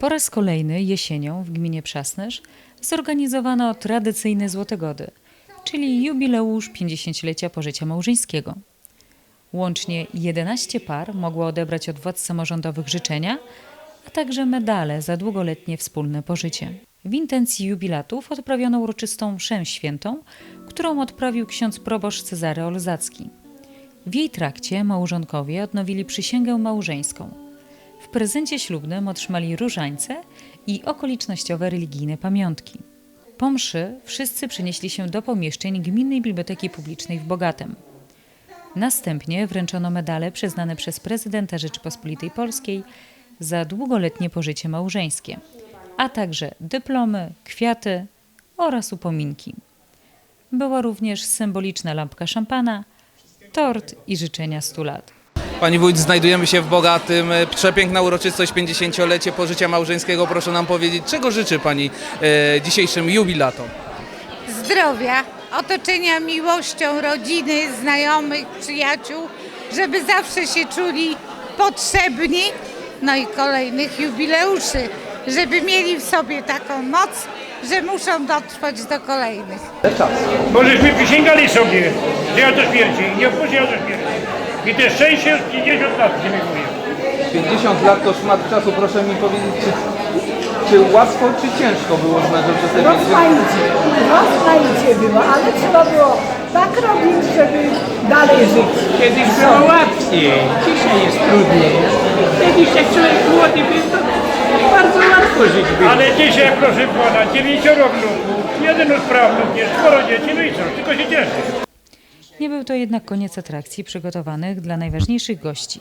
Po raz kolejny jesienią w gminie Przasnysz zorganizowano tradycyjne Złotegody, czyli jubileusz 50-lecia pożycia małżeńskiego. Łącznie 11 par mogło odebrać od władz samorządowych życzenia, a także medale za długoletnie wspólne pożycie. W intencji jubilatów odprawiono uroczystą mszę świętą, którą odprawił ksiądz proboszcz Cezary Olzacki. W jej trakcie małżonkowie odnowili przysięgę małżeńską. W prezencie ślubnym otrzymali różańce i okolicznościowe religijne pamiątki. Po mszy wszyscy przenieśli się do pomieszczeń Gminnej Biblioteki Publicznej w Bogatym. Następnie wręczono medale przyznane przez prezydenta Rzeczypospolitej Polskiej za długoletnie pożycie małżeńskie, a także dyplomy, kwiaty oraz upominki. Była również symboliczna lampka szampana, tort i życzenia 100 lat. Pani wójt, znajdujemy się w Bogatym. E, Przepiękna uroczystość 50-lecie pożycia małżeńskiego. Proszę nam powiedzieć, czego życzy Pani e, dzisiejszym jubilatom? zdrowia, otoczenia miłością rodziny, znajomych, przyjaciół, żeby zawsze się czuli potrzebni, no i kolejnych jubileuszy, żeby mieli w sobie taką moc, że muszą dotrwać do kolejnych. Możeśmy przysięgali sobie, że ja do śmierci, nie opuszczę ja do śmierci. I te szczęście już 50 lat dziękuję. 50 lat to szmat czasu. Proszę mi powiedzieć, czy, czy łatwo, czy ciężko było znaleźć przez te 50 Rozmaicie, rozmaicie było, ale trzeba było tak robić, żeby dalej żyć. Kiedyś było łatwiej, dzisiaj jest trudniej. Kiedyś jak człowiek młody był, to bardzo łatwo żyć było. Ale dzisiaj, proszę pana, dziewięcioro wnuków, jeden od prawnuk, jest czworo dzieci, no i co, tylko się cieszę. Nie był to jednak koniec atrakcji przygotowanych dla najważniejszych gości.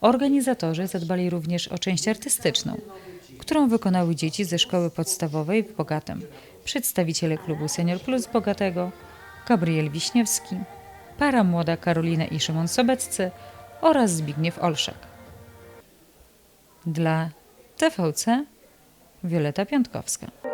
Organizatorzy zadbali również o część artystyczną, którą wykonały dzieci ze szkoły podstawowej w Bogatym, przedstawiciele klubu Senior Plus Bogatego, Gabriel Wiśniewski, para młoda Karolina i Szymon Sobeccy oraz Zbigniew Olszak. Dla TVC Wioleta Piątkowska.